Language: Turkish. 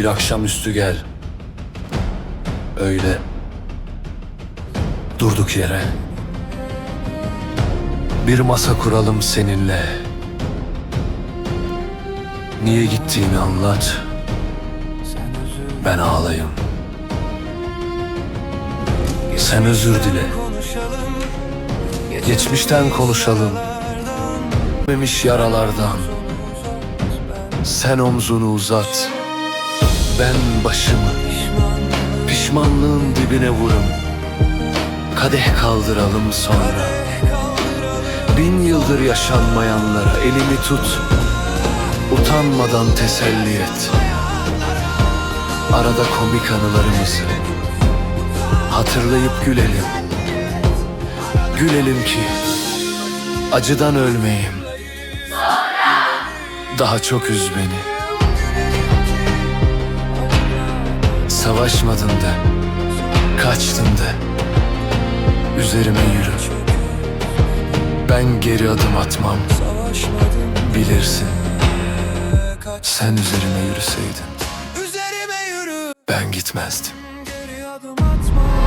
Bir akşamüstü gel. Öyle. Durduk yere. Bir masa kuralım seninle. Niye gittiğini anlat. Ben ağlayayım. Sen özür dile. Geçmişten konuşalım. Memiş yaralardan. Sen omzunu uzat. Ben başımı pişmanlığın dibine vurum. Kadeh kaldıralım sonra. Bin yıldır yaşanmayanlara elimi tut. Utanmadan teselli et. Arada komik anılarımızı hatırlayıp gülelim. Gülelim ki acıdan ölmeyeyim. Daha çok üz beni. Savaşmadın da, kaçtın da. Üzerime yürü. Ben geri adım atmam. Bilirsin. Sen üzerime yürüseydin ben gitmezdim. Geri adım atma